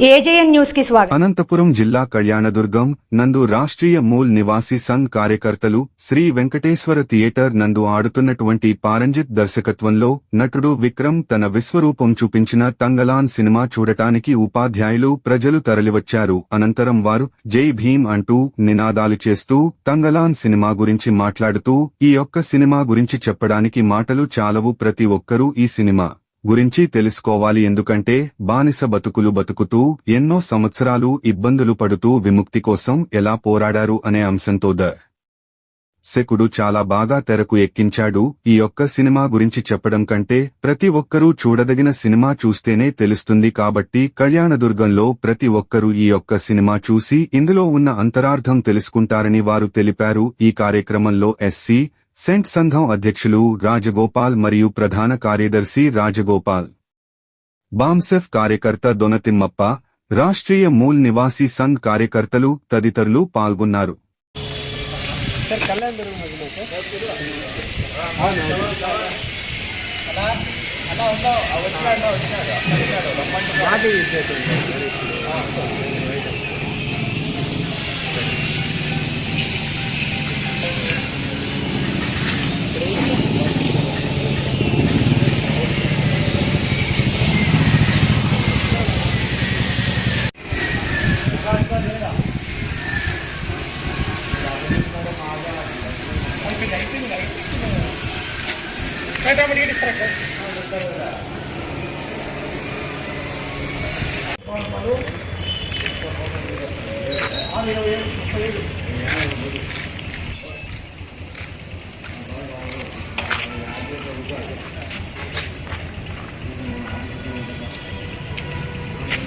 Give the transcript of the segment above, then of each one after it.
AJN న్యూస్కి స్వాగతం. అనంతపురం జిల్లా కళ్యాణదుర్గం నందు రాష్ట్రీయ మూల్ నివాసి సంఘ్ కార్యకర్తలు శ్రీ వెంకటేశ్వర థియేటర్ నందు ఆడుతున్నటువంటి పారంజిత్ దర్శకత్వంలో నటుడు విక్రమ్ తన విశ్వరూపం చూపించిన తంగలాన్ సినిమా చూడటానికి ఉపాధ్యాయులు ప్రజలు తరలివచ్చారు. అనంతరం వారు జై భీమ్ అంటూ నినాదాలు చేస్తూ తంగలాన్ సినిమా గురించి మాట్లాడుతూ ఈ యొక్క సినిమా గురించి చెప్పడానికి మాటలు చాలవు ప్రతి ఒక్కరూ ఈ సినిమా. గురించి తెలుసుకోవాలి ఎందుకంటే బానిస బతుకులు బతుకుతూ ఎన్నో సంవత్సరాలు ఇబ్బందులు పడుతూ విముక్తి కోసం ఎలా పోరాడారు అనే అంశంతో ద. శకుడు చాలా బాగా తెరకు ఎక్కించాడు. ఈ యొక్క సినిమా గురించి చెప్పడం కంటే ప్రతి ఒక్కరూ చూడదగిన సినిమా చూస్తేనే తెలుస్తుంది కాబట్టి కళ్యాణదుర్గంలో ప్రతి ఒక్కరూ ఈ యొక్క సినిమా చూసి ఇందులో ఉన్న అంతరార్థం తెలుసుకుంటారని వారు తెలిపారు. ఈ కార్యక్రమంలో ఎస్సీ సెంట్ సంఘం అధ్యక్షులు రాజగోపాల్ మరియు ప్రధాన కార్యదర్శి రాజగోపాల్. బాంసెఫ్ కార్యకర్త దొనతిమ్మప్ప రాష్ట్రీయ మూల్ నివాసి సంఘ్ కార్యకర్తలు తదితరులు పాల్గొన్నారు.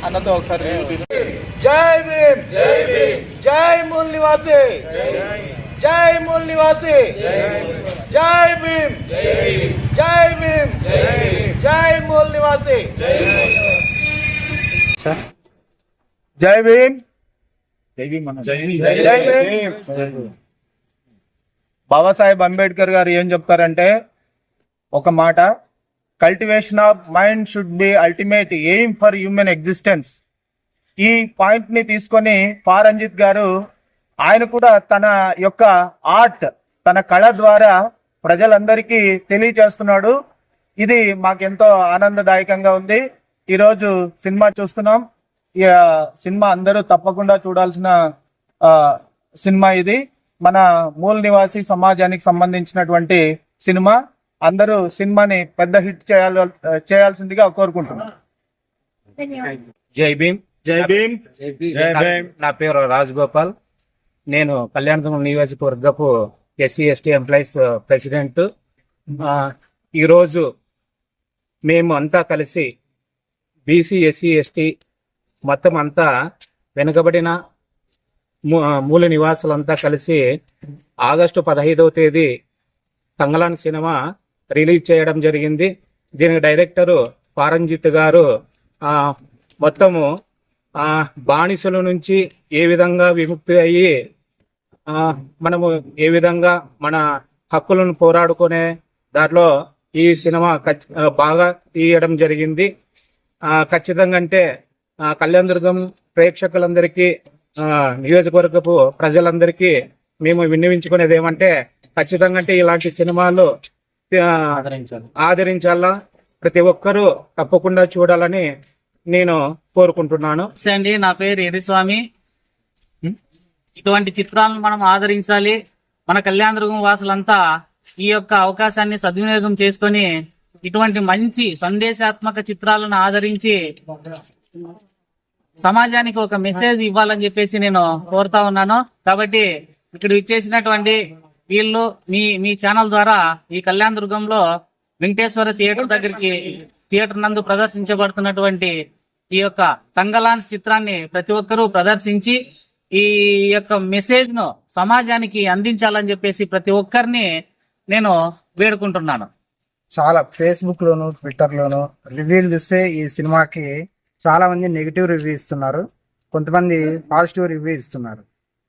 అన్నతో ఒకసారి జై భీమ్. జై భీమ్. జై మూల్ నివాసి జై మూల్ నివాసి జై భీమ్. జై భీమ్. జై మూల్ నివాసి. జై భీమ్. జై భీమ్ జై భీమ్. బాబాసాహెబ్ అంబేద్కర్ గారు ఏం చెప్తారంటే ఒక మాట cultivation of mind should be ultimate aim for human existence ఈ పాయింట్ని తీసుకొని పారంజిత్ గారు ఆయన కూడా తన యొక్క ఆర్ట్ తన కళ ద్వారా ప్రజలందరికీ తెలియచేస్తున్నాడు. ఇది మాకెంతో ఆనందదాయకంగా ఉంది. ఈరోజు సినిమా చూస్తున్నాం. సినిమా అందరూ తప్పకుండా చూడాల్సిన ఆ, సినిమా ఇది. మన మూల నివాసి సమాజానికి సంబంధించినటువంటి సినిమా. అందరూ సినిమాని పెద్ద హిట్ చేయాలి చేయాల్సిందిగా కోరుకుంటున్నాను జై భీమ్. జై భీమ్. జై భీమ్. నా పేరు రాజ్ గోపాల్ నేను కళ్యాణదుర్గం నియోజకవర్గపు ఎస్సీ ఎస్టీ ఎంప్లాయీస్ ప్రెసిడెంట్ ఈరోజు మేము అంతా కలిసి బీసీ ఎస్సీ ఎస్టీ మొత్తం అంతా వెనుకబడిన మూ- మూల నివాసులంతా కలిసి ఆగస్టు పదహైదవ తేదీ తంగలాన్ సినిమా రిలీజ్ చేయడం జరిగింది. దీనికి డైరెక్టరు పారంజిత్ గారు మొత్తము బానిసల నుంచి ఏ విధంగా విముక్తి అయ్యి మనము ఏ విధంగా మన హక్కులను పోరాడుకునే దాంట్లో ఈ సినిమా బాగా తీయడం జరిగింది. ఆ, ఖచ్చితంగా అంటే ఆ, కళ్యాణదుర్గం ప్రేక్షకులందరికీ ఆ, నియోజకవర్గపు ప్రజలందరికీ మేము విన్నవించుకునేది ఏమంటే ఖచ్చితంగా అంటే ఇలాంటి సినిమాలు ఆదరించాలా. ప్రతి ఒక్కరూ తప్పకుండా చూడాలని నేను కోరుకుంటున్నాను. అండి నా పేరు ఎరిస్వామి ఇటువంటి చిత్రాలను మనం ఆదరించాలి. మన కళ్యాణదుర్గం వాసులంతా ఈ యొక్క అవకాశాన్ని సద్వినియోగం చేసుకొని ఇటువంటి మంచి సందేశాత్మక చిత్రాలను ఆదరించి సమాజానికి ఒక మెసేజ్ ఇవ్వాలని చెప్పేసి నేను కోరుతా ఉన్నాను. కాబట్టి ఇక్కడ ఇచ్చేసినటువంటి వీళ్ళు మీ మీ ఛానల్ ద్వారా ఈ కళ్యాణ దుర్గంలో వెంకటేశ్వర థియేటర్ దగ్గరికి థియేటర్ నందు ప్రదర్శించబడుతున్నటువంటి ఈ యొక్క తంగలాన్స్ చిత్రాన్ని ప్రతి ఒక్కరూ ప్రదర్శించి ఈ యొక్క మెసేజ్ను సమాజానికి అందించాలని చెప్పేసి ప్రతి ఒక్కరిని నేను వేడుకుంటున్నాను. చాలా ఫేస్బుక్ లోను ట్విట్టర్ లోను రివ్యూలు చూస్తే ఈ సినిమాకి చాలా మంది నెగిటివ్ రివ్యూ ఇస్తున్నారు. కొంతమంది పాజిటివ్ రివ్యూ ఇస్తున్నారు.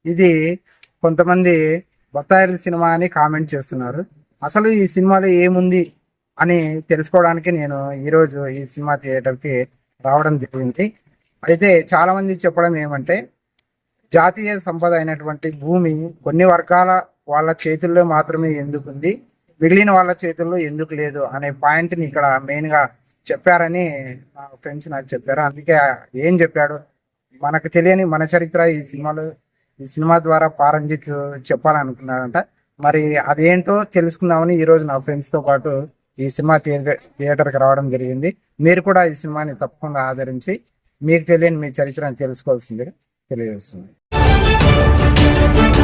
ఇది కొంతమంది బొత్తాయిల సినిమా అని కామెంట్ చేస్తున్నారు. అసలు ఈ సినిమాలో ఏముంది అని తెలుసుకోవడానికి నేను ఈరోజు ఈ సినిమా థియేటర్కి రావడం జరిగింది. అయితే చాలామంది చెప్పడం ఏమంటే జాతీయ సంపద అయినటువంటి భూమి కొన్ని వర్గాల వాళ్ళ చేతుల్లో మాత్రమే ఎందుకు ఉంది మిగిలిన వాళ్ళ చేతుల్లో ఎందుకు లేదు? అనే పాయింట్ని ఇక్కడ మెయిన్గా చెప్పారని నా ఫ్రెండ్స్ నాకు చెప్పారు. అందుకే ఏం చెప్పాడు? మనకు తెలియని మన చరిత్ర ఈ సినిమాలో ఈ సినిమా ద్వారా పారంజిత్ చెప్పాలనుకున్నాడంట. మరి అదేంటో తెలుసుకుందామని ఈ రోజు నా ఫ్రెండ్స్తో పాటు ఈ సినిమా థియేటర్ థియేటర్కి రావడం జరిగింది. మీరు కూడా ఈ సినిమాని తప్పకుండా ఆదరించి మీకు తెలియని మీ చరిత్రను తెలుసుకోవాల్సిందిగా తెలియజేస్తుంది フフフフフフ。